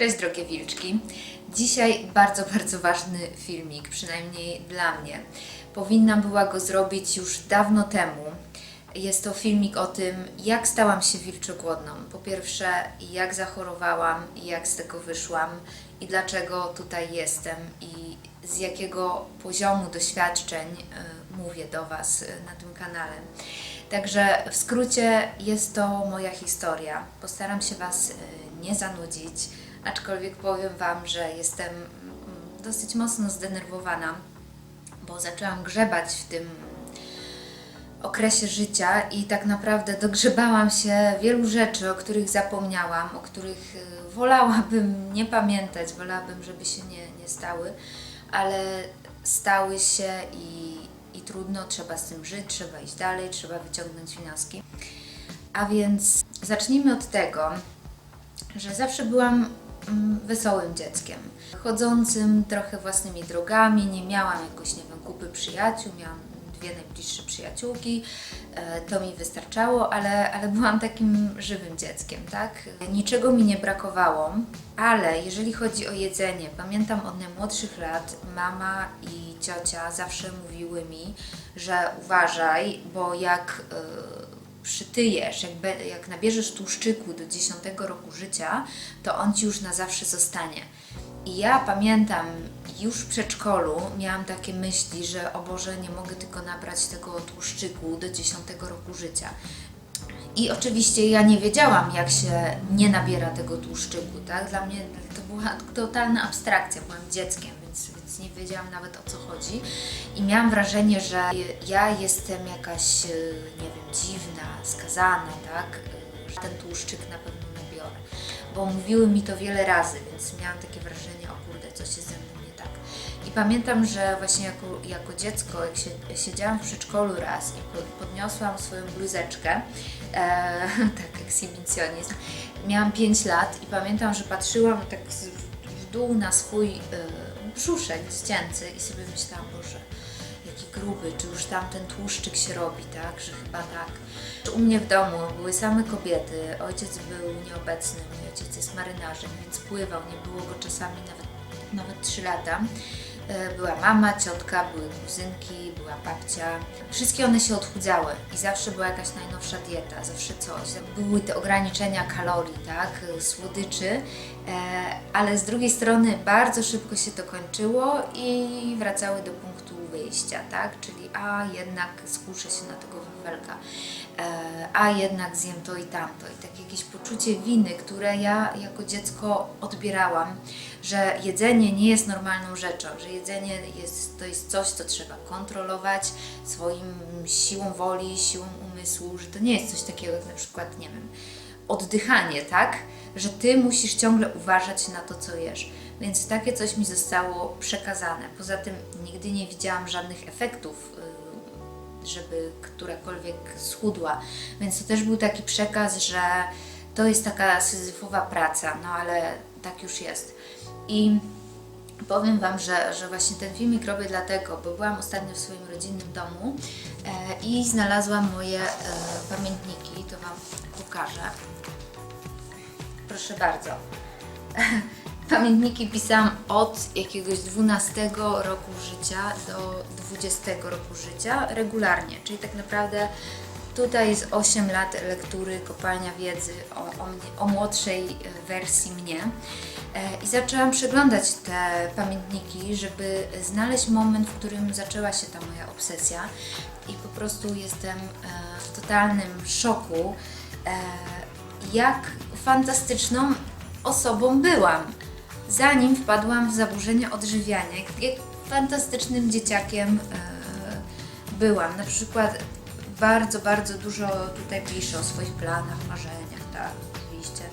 Cześć drogie wilczki. Dzisiaj bardzo, bardzo ważny filmik, przynajmniej dla mnie. Powinnam była go zrobić już dawno temu. Jest to filmik o tym, jak stałam się wilczogłodną. Po pierwsze, jak zachorowałam jak z tego wyszłam i dlaczego tutaj jestem i z jakiego poziomu doświadczeń y, mówię do Was y, na tym kanale. Także w skrócie jest to moja historia. Postaram się Was y, nie zanudzić, aczkolwiek powiem Wam, że jestem mm, dosyć mocno zdenerwowana, bo zaczęłam grzebać w tym okresie życia i tak naprawdę dogrzebałam się wielu rzeczy, o których zapomniałam, o których y, wolałabym nie pamiętać, wolałabym, żeby się nie, nie stały, ale stały się i, i trudno, trzeba z tym żyć, trzeba iść dalej, trzeba wyciągnąć wnioski. A więc zacznijmy od tego, że zawsze byłam wesołym dzieckiem, chodzącym trochę własnymi drogami, nie miałam jakoś, nie wiem, kupy przyjaciół, miałam dwie najbliższe przyjaciółki, e, to mi wystarczało, ale, ale byłam takim żywym dzieckiem, tak? Niczego mi nie brakowało, ale jeżeli chodzi o jedzenie, pamiętam od najmłodszych lat mama i ciocia zawsze mówiły mi, że uważaj, bo jak e, przytyjesz, jak, be, jak nabierzesz tłuszczyku do 10 roku życia, to on ci już na zawsze zostanie. I ja pamiętam, już w przedszkolu miałam takie myśli, że o Boże, nie mogę tylko nabrać tego tłuszczyku do 10 roku życia. I oczywiście ja nie wiedziałam, jak się nie nabiera tego tłuszczyku, tak? Dla mnie to była totalna abstrakcja, byłam dzieckiem, nie wiedziałam nawet o co chodzi. I miałam wrażenie, że ja jestem jakaś, e, nie wiem, dziwna, skazana, tak? E, Że ten tłuszczyk na pewno nabiorę. Bo mówiły mi to wiele razy, więc miałam takie wrażenie, o kurde, coś jest ze mną nie tak. I pamiętam, że właśnie jako, jako dziecko, jak się, siedziałam w przedszkolu raz i po- podniosłam swoją bluzeczkę, e, tak, ekshibicjonizm, miałam 5 lat i pamiętam, że patrzyłam tak z, dół na swój e, brzuszek dziecięcy i sobie myślałam, Boże, jaki gruby, czy już tam ten tłuszczyk się robi, tak, że chyba tak. U mnie w domu były same kobiety, ojciec był nieobecny, mój ojciec jest marynarzem, więc pływał, nie było go czasami nawet, nawet 3 lata. E, Była mama, ciotka, były kuzynki, była babcia. Wszystkie one się odchudzały i zawsze była jakaś najnowsza dieta, zawsze coś. Były te ograniczenia kalorii, tak, słodyczy, e, ale z drugiej strony bardzo szybko się to kończyło i wracały do punktu wyjścia, tak, czyli a jednak skuszę się na tego wafelka, e, a jednak zjem to i tamto i takie jakieś poczucie winy, które ja jako dziecko odbierałam, że jedzenie nie jest normalną rzeczą, że jedzenie jest, to jest coś, co trzeba kontrolować swoim siłą woli, siłą umysłu, że to nie jest coś takiego jak na przykład, nie wiem, oddychanie, tak? Że ty musisz ciągle uważać na to, co jesz. Więc takie coś mi zostało przekazane. Poza tym nigdy nie widziałam żadnych efektów, y, żeby którakolwiek schudła. Więc to też był taki przekaz, że to jest taka syzyfowa praca, no ale tak już jest. I powiem Wam, że, że właśnie ten filmik robię dlatego, bo byłam ostatnio w swoim rodzinnym domu e, i znalazłam moje e, pamiętniki, to Wam pokażę. Proszę bardzo. Pamiętniki pisałam od jakiegoś 12 roku życia do 20 roku życia regularnie, czyli tak naprawdę tutaj jest 8 lat lektury, kopalnia wiedzy o, o, mnie, o młodszej wersji mnie. E, I zaczęłam przeglądać te pamiętniki, żeby znaleźć moment, w którym zaczęła się ta moja obsesja i po prostu jestem e, w totalnym szoku, e, jak fantastyczną osobą byłam. Zanim wpadłam w zaburzenia odżywiania, jak, fantastycznym dzieciakiem byłam. Na przykład bardzo, bardzo dużo tutaj piszę o swoich planach, marzeniach, tak, oczywiście.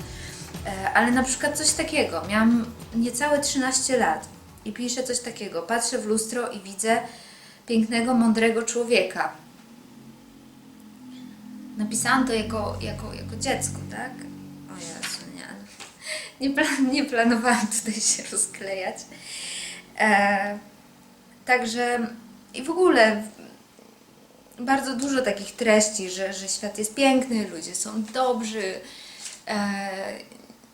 E, ale na przykład coś takiego, miałam niecałe 13 lat i piszę coś takiego. Patrzę w lustro i widzę pięknego, mądrego człowieka. Napisałam to jako, jako, jako dziecko, tak? O Jezu, nie. Nie, plan, nie planowałam tutaj się rozklejać. E, także i w ogóle bardzo dużo takich treści, że, że świat jest piękny, ludzie są dobrzy. E,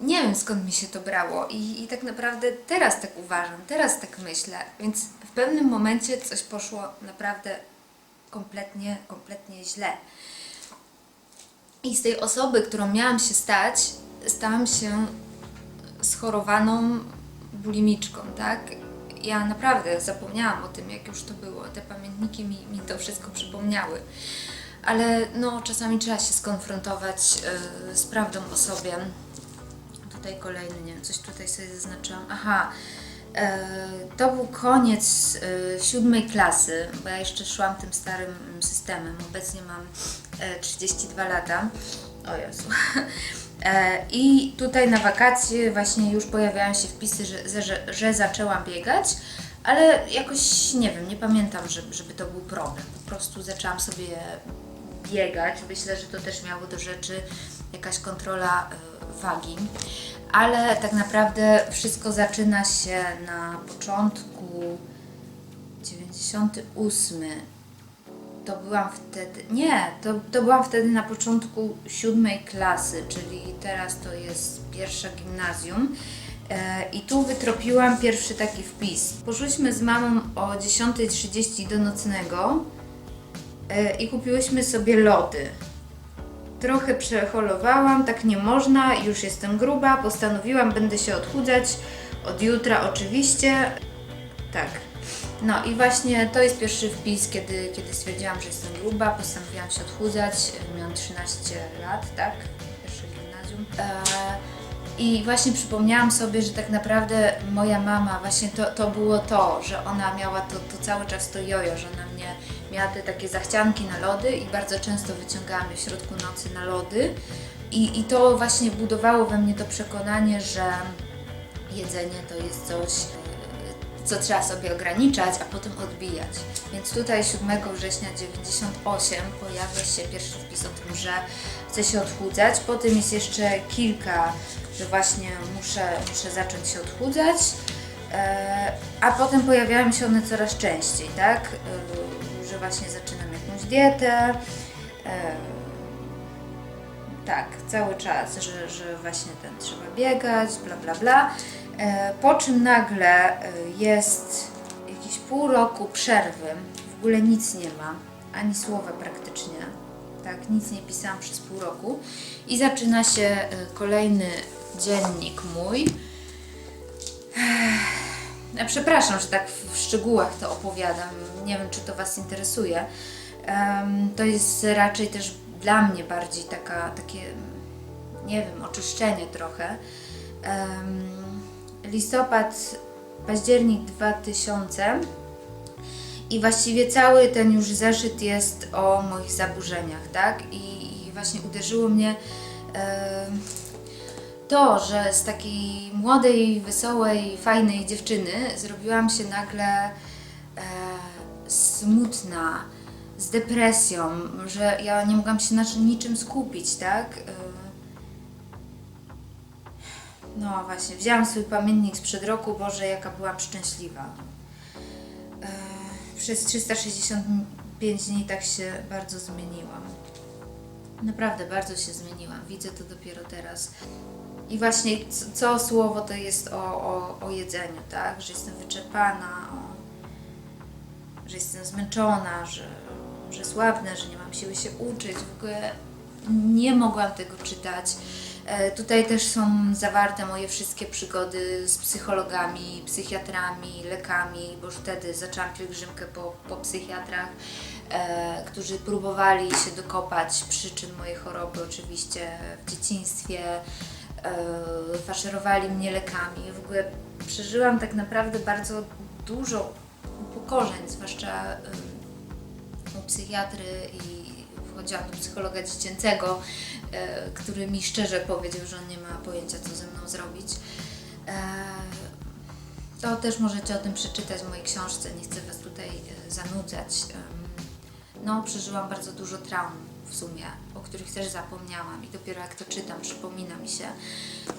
nie wiem skąd mi się to brało i, i tak naprawdę teraz tak uważam, teraz tak myślę, więc w pewnym momencie coś poszło naprawdę kompletnie, kompletnie źle. I z tej osoby, którą miałam się stać, stałam się schorowaną bulimiczką, tak? Ja naprawdę zapomniałam o tym, jak już to było. Te pamiętniki mi, mi to wszystko przypomniały. Ale no, czasami trzeba się skonfrontować y, z prawdą o sobie. Tutaj kolejny, nie wiem, coś tutaj sobie zaznaczyłam. Aha, e, to był koniec e, siódmej klasy, bo ja jeszcze szłam tym starym systemem. Obecnie mam e, 32 lata. O Jezu. E, I tutaj na wakacje właśnie już pojawiają się wpisy, że, że, że zaczęłam biegać, ale jakoś nie wiem, nie pamiętam, żeby, żeby to był problem. Po prostu zaczęłam sobie biegać. Myślę, że to też miało do rzeczy jakaś kontrola y, wagi. Ale tak naprawdę wszystko zaczyna się na początku 98. To byłam wtedy. Nie, to, to byłam wtedy na początku siódmej klasy, czyli teraz to jest pierwsza gimnazjum. E, I tu wytropiłam pierwszy taki wpis. Poszłyśmy z mamą o 10.30 do nocnego e, i kupiłyśmy sobie lody. Trochę przeholowałam, tak nie można, już jestem gruba, postanowiłam, będę się odchudzać. Od jutra oczywiście. Tak. No i właśnie to jest pierwszy wpis, kiedy, kiedy stwierdziłam, że jestem gruba, postanowiłam się odchudzać. Miałam 13 lat, tak? Pierwsze gimnazjum. E, I właśnie przypomniałam sobie, że tak naprawdę moja mama, właśnie to, to było to, że ona miała to, to cały czas to jojo, że ona mnie miała te takie zachcianki na lody i bardzo często wyciągała mnie w środku nocy na lody. I, I to właśnie budowało we mnie to przekonanie, że jedzenie to jest coś, e, co trzeba sobie ograniczać, a potem odbijać. Więc tutaj 7 września 98 pojawia się pierwszy wpis o tym, że chcę się odchudzać. Potem jest jeszcze kilka, że właśnie muszę, muszę zacząć się odchudzać. E, A potem pojawiają się one coraz częściej, tak? E, Że właśnie zaczynam jakąś dietę. e, tak, cały czas, że, że właśnie ten trzeba biegać, bla bla bla. E, po czym nagle e, jest jakieś pół roku przerwy, w ogóle nic nie ma, ani słowa praktycznie. Tak, nic nie pisałam przez pół roku. I zaczyna się e, kolejny dziennik mój. Przepraszam, że tak w szczegółach to opowiadam. Nie wiem, czy to Was interesuje. To jest raczej też dla mnie bardziej taka, takie, nie wiem, oczyszczenie trochę. Listopad, październik 2000 i właściwie cały ten już zeszyt jest o moich zaburzeniach, tak? I, i właśnie uderzyło mnie to, że z takiej młodej, wesołej, fajnej dziewczyny zrobiłam się nagle e, smutna, z depresją, że ja nie mogłam się na niczym skupić, tak? No właśnie, wzięłam swój pamiętnik sprzed roku, Boże, jaka byłam szczęśliwa. E, przez 365 dni tak się bardzo zmieniłam. Naprawdę bardzo się zmieniłam. Widzę to dopiero teraz. I właśnie co, co słowo to jest o, o, o jedzeniu, tak? Że jestem wyczerpana, o, że jestem zmęczona, że, że słabnę, że nie mam siły się uczyć. W ogóle nie mogłam tego czytać. E, Tutaj też są zawarte moje wszystkie przygody z psychologami, psychiatrami, lekami, bo już wtedy zaczęłam pielgrzymkę po, po psychiatrach, e, którzy próbowali się dokopać przyczyn mojej choroby, oczywiście w dzieciństwie. E, faszerowali mnie lekami. W ogóle przeżyłam tak naprawdę bardzo dużo upokorzeń, zwłaszcza em, u psychiatry i wchodziłam do psychologa dziecięcego, e, który mi szczerze powiedział, że on nie ma pojęcia, co ze mną zrobić. E, to też możecie o tym przeczytać w mojej książce, nie chcę Was tutaj e, zanudzać. No, przeżyłam bardzo dużo traum w sumie, o których też zapomniałam i dopiero jak to czytam, przypomina mi się.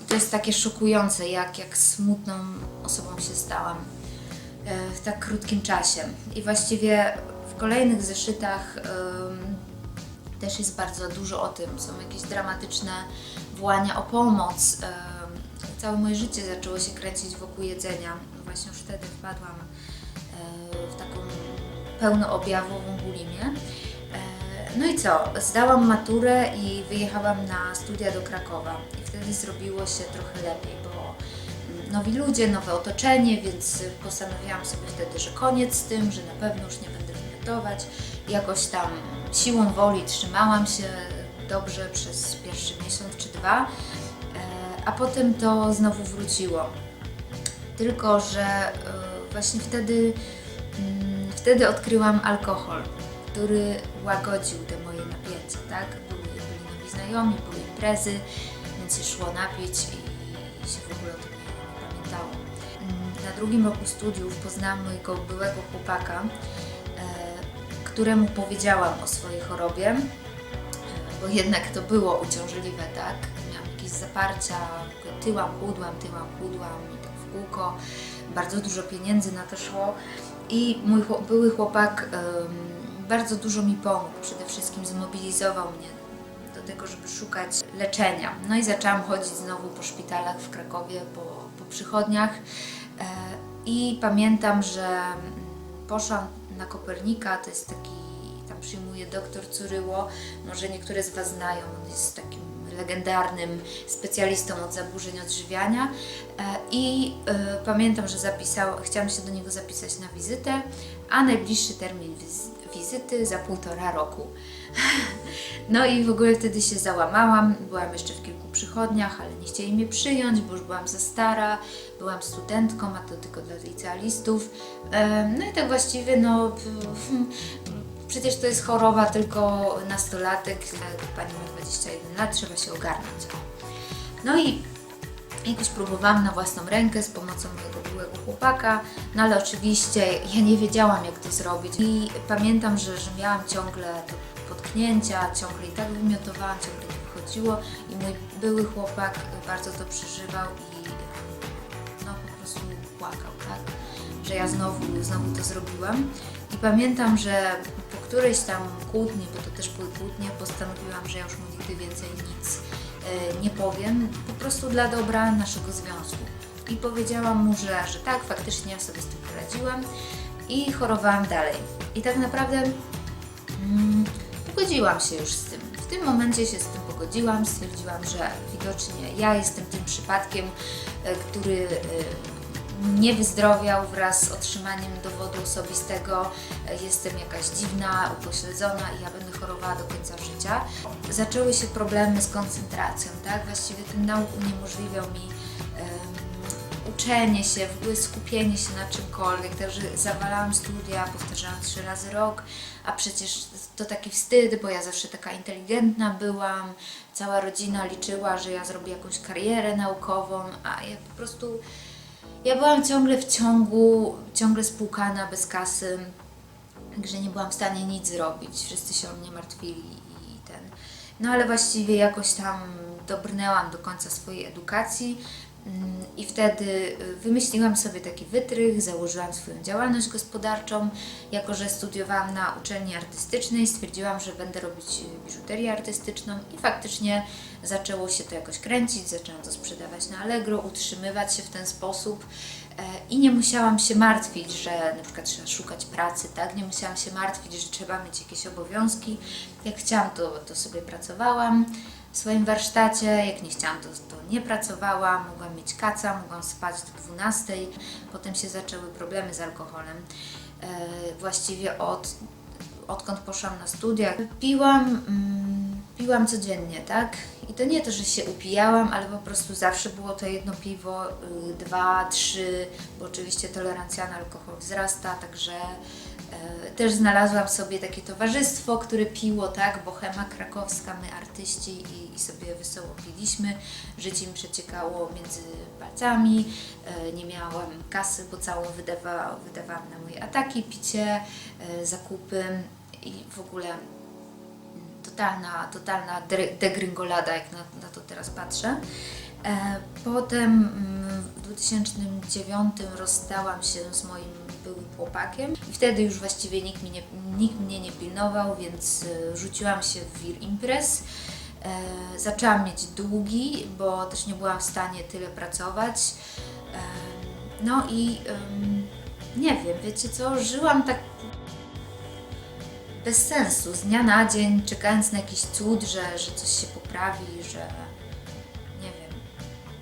I to jest takie szokujące, jak, jak smutną osobą się stałam w tak krótkim czasie. I właściwie w kolejnych zeszytach też jest bardzo dużo o tym. Są jakieś dramatyczne wołania o pomoc. całe moje życie zaczęło się kręcić wokół jedzenia. Właśnie już wtedy wpadłam e, w taką pełnoobjawową bulimię. E, No i co? Zdałam maturę i wyjechałam na studia do Krakowa. I wtedy zrobiło się trochę lepiej, bo mm, nowi ludzie, nowe otoczenie, więc postanowiłam sobie wtedy, że koniec z tym, że na pewno już nie będę wymiotować. Jakoś tam siłą woli trzymałam się dobrze przez pierwszy miesiąc czy dwa, e, a potem to znowu wróciło. Tylko, że e, właśnie wtedy, mm, wtedy odkryłam alkohol, który łagodził te moje napięcia, tak? Byli, byli nowi znajomi, były imprezy, więc się szło napić i, się w ogóle o tym nie, pamiętało. Mm, Na drugim roku studiów poznałam mojego byłego chłopaka, któremu powiedziałam o swojej chorobie, e, bo jednak to było uciążliwe, tak? Miałam jakieś zaparcia, tyłam, chudłam, tyłam, chudłam i tak w kółko. Bardzo dużo pieniędzy na to szło i mój chłop, były chłopak em, bardzo dużo mi pomógł. Przede wszystkim zmobilizował mnie do tego, żeby szukać leczenia. No i zaczęłam chodzić znowu po szpitalach w Krakowie, po, po przychodniach e, i pamiętam, że poszłam na Kopernika, to jest taki, tam przyjmuje doktor Curyło, może niektóre z Was znają, on jest takim legendarnym specjalistą od zaburzeń odżywiania e, i e, pamiętam, że zapisał, chciałam się do niego zapisać na wizytę, a najbliższy termin wiz- wizyty za półtora roku. No i w ogóle wtedy się załamałam. Byłam jeszcze w kilku przychodniach, ale nie chcieli mnie przyjąć, bo już byłam za stara. Byłam studentką, a to tylko dla licealistów. No i tak właściwie, no. Przecież to jest choroba tylko nastolatek. Jak pani ma 21 lat, trzeba się ogarnąć. No i jakoś próbowałam na własną rękę z pomocą mojego byłego chłopaka, no ale oczywiście ja nie wiedziałam jak to zrobić. I pamiętam, że, że miałam ciągle potknięcia, ciągle i tak wymiotowałam, ciągle nie wychodziło i mój były chłopak bardzo to przeżywał i no po prostu płakał, tak, że ja znowu, znowu to zrobiłam. I pamiętam, że po którejś tam kłótni, bo to też były kłótnie, postanowiłam, że ja już mu nigdy więcej nic nie powiem, po prostu dla dobra naszego związku. I powiedziałam mu, że, że tak, faktycznie ja sobie z tym poradziłam i chorowałam dalej. I tak naprawdę mm, pogodziłam się już z tym. W tym momencie się z tym pogodziłam, stwierdziłam, że widocznie ja jestem tym przypadkiem, e, który e, nie wyzdrowiał wraz z otrzymaniem dowodu osobistego. Jestem jakaś dziwna, upośledzona i ja będę chorowała do końca życia. Zaczęły się problemy z koncentracją, tak? Właściwie ten nauk uniemożliwiał mi em, uczenie się, w ogóle skupienie się na czymkolwiek, także zawalałam studia, powtarzałam trzy razy rok, a przecież to taki wstyd, bo ja zawsze taka inteligentna byłam, cała rodzina liczyła, że ja zrobię jakąś karierę naukową, a ja po prostu, ja byłam ciągle w ciągu, ciągle spłukana, bez kasy, także nie byłam w stanie nic zrobić, wszyscy się o mnie martwili i ten, no ale właściwie jakoś tam dobrnęłam do końca swojej edukacji, I wtedy y, wymyśliłam sobie taki wytrych, założyłam swoją działalność gospodarczą. Jako, że studiowałam na uczelni artystycznej, stwierdziłam, że będę robić y, biżuterię artystyczną i faktycznie zaczęło się to jakoś kręcić, zaczęłam to sprzedawać na Allegro, utrzymywać się w ten sposób e, i nie musiałam się martwić, że na przykład trzeba szukać pracy, tak? Nie musiałam się martwić, że trzeba mieć jakieś obowiązki. Jak chciałam, to, to sobie pracowałam w swoim warsztacie, jak nie chciałam, to, to nie pracowałam, mogłam mieć kaca, mogłam spać do 12. Potem się zaczęły problemy z alkoholem. E, właściwie od, odkąd poszłam na studia, piłam, mm, piłam codziennie, tak? I to nie to, że się upijałam, ale po prostu zawsze było to jedno piwo, y, dwa, trzy, bo oczywiście tolerancja na alkohol wzrasta, także Też znalazłam sobie takie towarzystwo, które piło, tak, bohema krakowska, my artyści i, i sobie wesoło piliśmy. Życie mi przeciekało między palcami, e, nie miałam kasy, bo całą wydawa, wydawałam na moje ataki, picie, e, zakupy i w ogóle totalna, totalna de- degringolada, jak na, na to teraz patrzę. E, Potem mm, w 2009 rozstałam się z moim chłopakiem i wtedy już właściwie nikt, mi nie, nikt mnie nie pilnował, więc e, rzuciłam się w wir imprez. E, zaczęłam mieć długi, bo też nie byłam w stanie tyle pracować. E, no i nie wiem, wiecie co, żyłam tak bez sensu, z dnia na dzień, czekając na jakiś cud, że, że coś się poprawi, że nie wiem,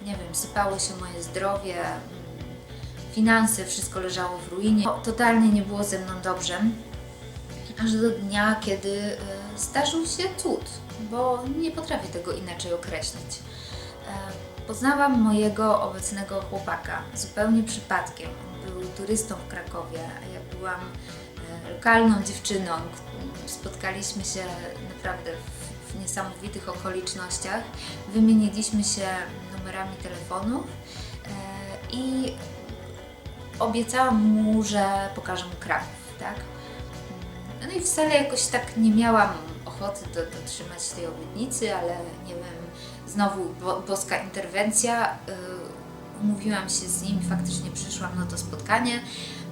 nie wiem, sypało się moje zdrowie, finanse, wszystko leżało w ruinie. Totalnie nie było ze mną dobrze, aż do dnia, kiedy y, zdarzył się cud, bo nie potrafię tego inaczej określić. E, Poznałam mojego obecnego chłopaka zupełnie przypadkiem. Był turystą w Krakowie, a ja byłam e, lokalną dziewczyną. Spotkaliśmy się naprawdę w, niesamowitych okolicznościach. Wymieniliśmy się numerami telefonów e, i obiecałam mu, że pokażę mu Kraków, tak? No i wcale jakoś tak nie miałam ochoty do, dotrzymać tej obietnicy, ale nie wiem, znowu bo, boska interwencja. Yy, umówiłam się z nim faktycznie przyszłam na to spotkanie.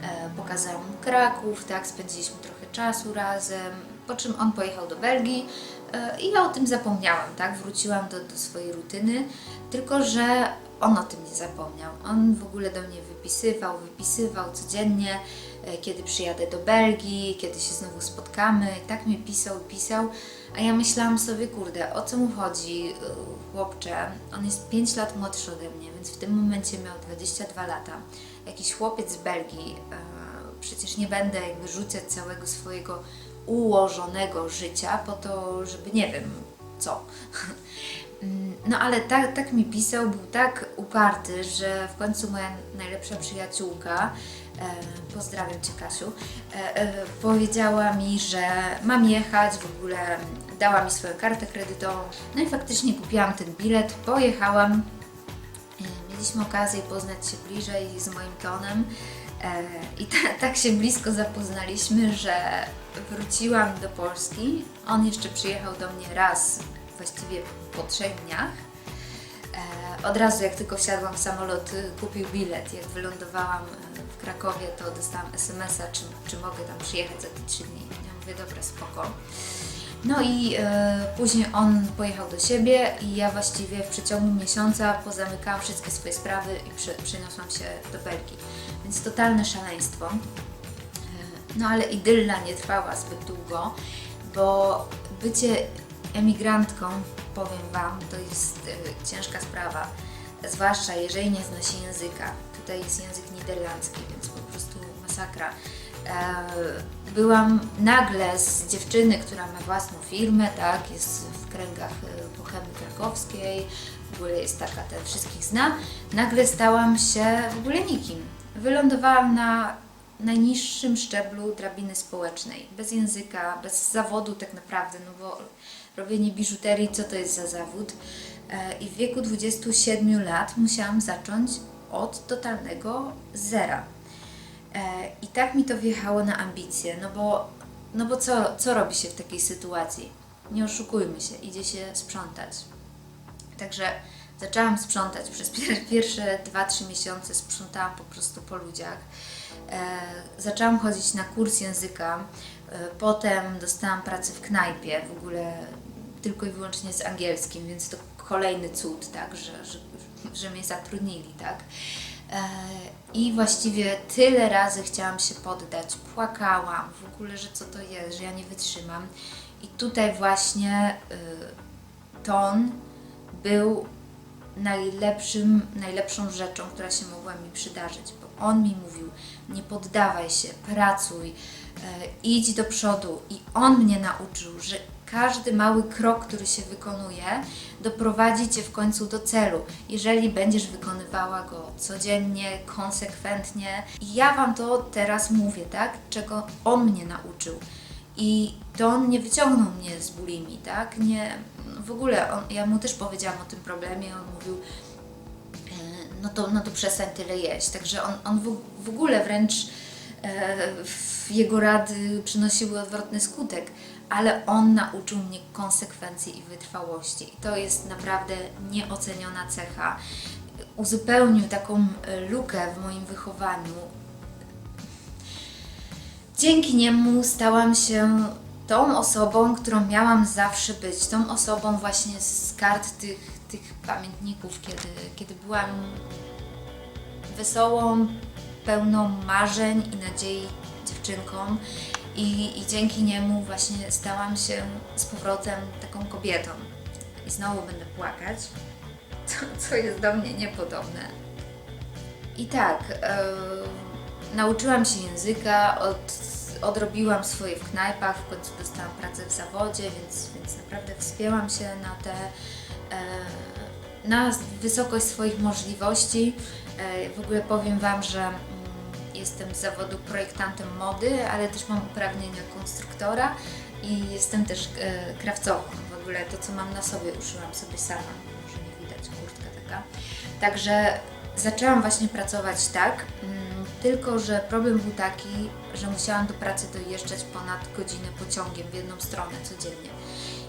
E, pokazałam mu Kraków, tak, spędziliśmy trochę czasu razem, po czym on pojechał do Belgii e, i ja o tym zapomniałam, tak, wróciłam do, do swojej rutyny, tylko że on o tym nie zapomniał. On w ogóle do mnie wypisywał, wypisywał codziennie, e, kiedy przyjadę do Belgii, kiedy się znowu spotkamy. Tak mi pisał, pisał, a ja myślałam sobie, kurde, o co mu chodzi, e, chłopcze? On jest 5 lat młodszy ode mnie, więc w tym momencie miał 22 lata. Jakiś chłopiec z Belgii, e, przecież nie będę jakby rzucać całego swojego ułożonego życia po to, żeby nie wiem co. No ale tak, tak mi pisał, był tak uparty, że w końcu moja najlepsza przyjaciółka, e, pozdrawiam Cię Kasiu, e, e, powiedziała mi, że mam jechać, w ogóle dała mi swoją kartę kredytową. No i faktycznie kupiłam ten bilet, pojechałam. E, Mieliśmy okazję poznać się bliżej z moim tonem e, i ta, tak się blisko zapoznaliśmy, że wróciłam do Polski. On jeszcze przyjechał do mnie raz, właściwie po trzech dniach. E, Od razu jak tylko wsiadłam w samolot, y, kupił bilet. Jak wylądowałam y, w Krakowie, to dostałam SMS-a, czy, czy mogę tam przyjechać za te trzy dni. Ja mówię, dobra, spoko. No i e, później on pojechał do siebie i ja właściwie w przeciągu miesiąca pozamykałam wszystkie swoje sprawy i prze, przeniosłam się do Belgii. Więc totalne szaleństwo. E, No ale idylla nie trwała zbyt długo, bo bycie emigrantką, powiem Wam, to jest e, ciężka sprawa. Zwłaszcza jeżeli nie zna się języka. Tutaj jest język niderlandzki, więc po prostu masakra. E, Byłam nagle z dziewczyny, która ma własną firmę, tak, jest w kręgach e, bohemy krakowskiej, w ogóle jest taka, te wszystkich zna. Nagle stałam się w ogóle nikim. Wylądowałam na najniższym szczeblu drabiny społecznej, bez języka, bez zawodu tak naprawdę, no bo robienie biżuterii, co to jest za zawód? E, I w wieku 27 lat musiałam zacząć od totalnego zera. E, I tak mi to wjechało na ambicje, no bo, no bo co, co robi się w takiej sytuacji? Nie oszukujmy się, idzie się sprzątać. Także zaczęłam sprzątać. Przez pier- pierwsze 2-3 miesiące sprzątałam po prostu po ludziach. E, zaczęłam chodzić na kurs języka. E, potem dostałam pracę w knajpie, w ogóle tylko i wyłącznie z angielskim, więc to kolejny cud, tak, że, że, że mnie zatrudnili, tak. E, I właściwie tyle razy chciałam się poddać, płakałam w ogóle, że co to jest, że ja nie wytrzymam. I tutaj właśnie y, ton był najlepszym, najlepszą rzeczą, która się mogła mi przydarzyć, bo on mi mówił, nie poddawaj się, pracuj, e, idź do przodu i on mnie nauczył, że każdy mały krok, który się wykonuje, doprowadzi Cię w końcu do celu, jeżeli będziesz wykonywała go codziennie, konsekwentnie. I ja Wam to teraz mówię, tak? Czego on mnie nauczył. I to on nie wyciągnął mnie z bulimi, tak? Nie, w ogóle on, ja mu też powiedziałam o tym problemie, on mówił, e, no to, no to przestań tyle jeść. Także on, on w, w ogóle wręcz e, jego rady przynosiły odwrotny skutek, ale on nauczył mnie konsekwencji i wytrwałości. I to jest naprawdę nieoceniona cecha. Uzupełnił taką e, lukę w moim wychowaniu. Dzięki niemu stałam się tą osobą, którą miałam zawsze być, tą osobą właśnie z kart tych, tych pamiętników, kiedy, kiedy byłam wesołą, pełną marzeń i nadziei dziewczynką i, i dzięki niemu właśnie stałam się z powrotem taką kobietą. I znowu będę płakać, co, co jest do mnie niepodobne. I tak, e, nauczyłam się języka, od, odrobiłam swoje w knajpach, w końcu dostałam pracę w zawodzie, więc, więc naprawdę wspięłam się na te, e, na wysokość swoich możliwości. E, w ogóle powiem Wam, że mm, jestem z zawodu projektantem mody, ale też mam uprawnienia konstruktora i jestem też e, krawcową. W ogóle to, co mam na sobie, uszyłam sobie sama. Może nie widać, kurtka taka. Także zaczęłam właśnie pracować tak, mm, tylko że problem był taki, że musiałam do pracy dojeżdżać ponad godzinę pociągiem w jedną stronę codziennie.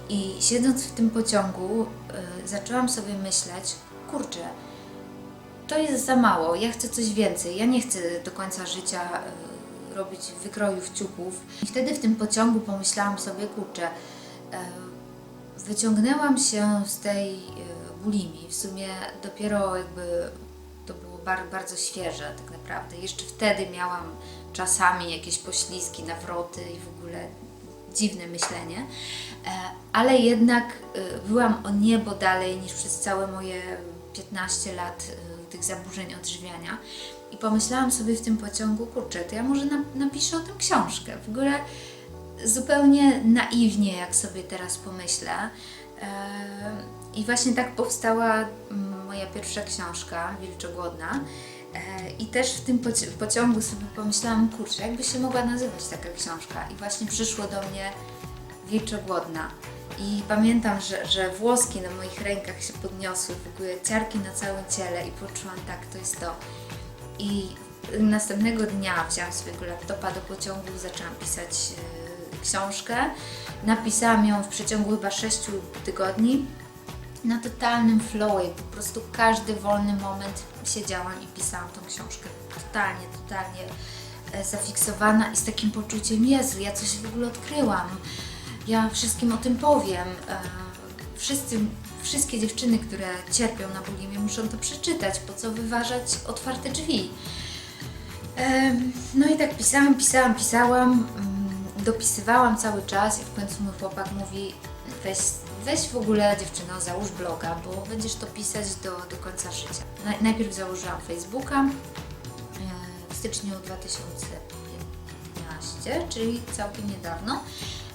I siedząc w tym pociągu, y, zaczęłam sobie myśleć, kurczę, to jest za mało, ja chcę coś więcej, ja nie chcę do końca życia y, robić wykrojów ciuchów. I wtedy w tym pociągu pomyślałam sobie, kurczę, y, wyciągnęłam się z tej y, bulimii. W sumie dopiero jakby bar- bardzo świeże tak naprawdę. Jeszcze wtedy miałam czasami jakieś poślizgi, nawroty i w ogóle dziwne myślenie, E, ale jednak y, byłam o niebo dalej niż przez całe moje 15 lat y, tych zaburzeń odżywiania. I pomyślałam sobie w tym pociągu, kurczę, to ja może na- napiszę o tym książkę. W ogóle zupełnie naiwnie, jak sobie teraz pomyślę. E, I właśnie tak powstała mm, moja pierwsza książka, Wilczogłodna. E, I też w tym pociągu sobie pomyślałam, kurczę, jakby się mogła nazywać taka książka. I właśnie przyszło do mnie Wilczogłodna. I pamiętam, że, że włoski na moich rękach się podniosły, w ogóle ciarki na całym ciele i poczułam, tak, to jest to. I następnego dnia wzięłam swojego laptopa do pociągu, zaczęłam pisać e, książkę. Napisałam ją w przeciągu chyba 6 tygodni na totalnym flowie. Po prostu każdy wolny moment siedziałam i pisałam tą książkę. Totalnie, totalnie e, zafiksowana i z takim poczuciem, Jezu, ja coś w ogóle odkryłam. Ja wszystkim o tym powiem. E, Wszyscy, wszystkie dziewczyny, które cierpią na bulimię, muszą to przeczytać. Po co wyważać otwarte drzwi? Em, No i tak pisałam, pisałam, pisałam, mm, dopisywałam cały czas i w końcu mój chłopak mówi weź, weź w ogóle dziewczyno, załóż bloga, bo będziesz to pisać do, do końca życia. Naj- Najpierw założyłam Facebooka e, w styczniu 2015, czyli całkiem niedawno,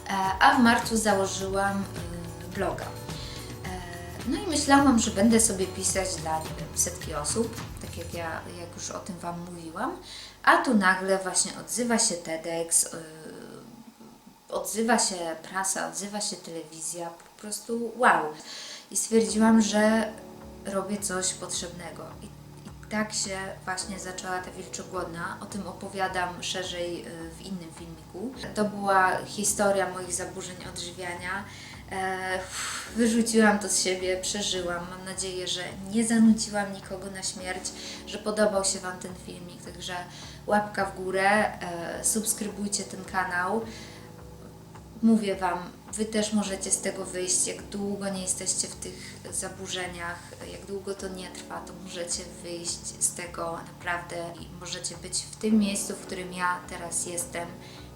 e, a w marcu założyłam e, bloga. No i myślałam, że będę sobie pisać dla nie wiem, setki osób, tak jak ja jak już o tym Wam mówiłam, a tu nagle właśnie odzywa się TEDx, odzywa się prasa, odzywa się telewizja, po prostu wow. I stwierdziłam, że robię coś potrzebnego. I, i tak się właśnie zaczęła ta Wilczogłodna. O tym opowiadam szerzej yy, w innym filmiku. To była historia moich zaburzeń odżywiania. E, Wyrzuciłam to z siebie, przeżyłam. Mam nadzieję, że nie zanudziłam nikogo na śmierć, że podobał się Wam ten filmik. Także łapka w górę, e, subskrybujcie ten kanał. Mówię Wam, Wy też możecie z tego wyjść. Jak długo nie jesteście w tych zaburzeniach, jak długo to nie trwa, to możecie wyjść z tego naprawdę i możecie być w tym miejscu, w którym ja teraz jestem.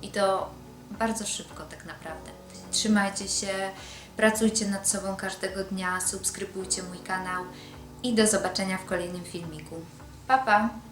I to bardzo szybko tak naprawdę. Trzymajcie się, pracujcie nad sobą każdego dnia, subskrybujcie mój kanał i do zobaczenia w kolejnym filmiku. Pa, pa!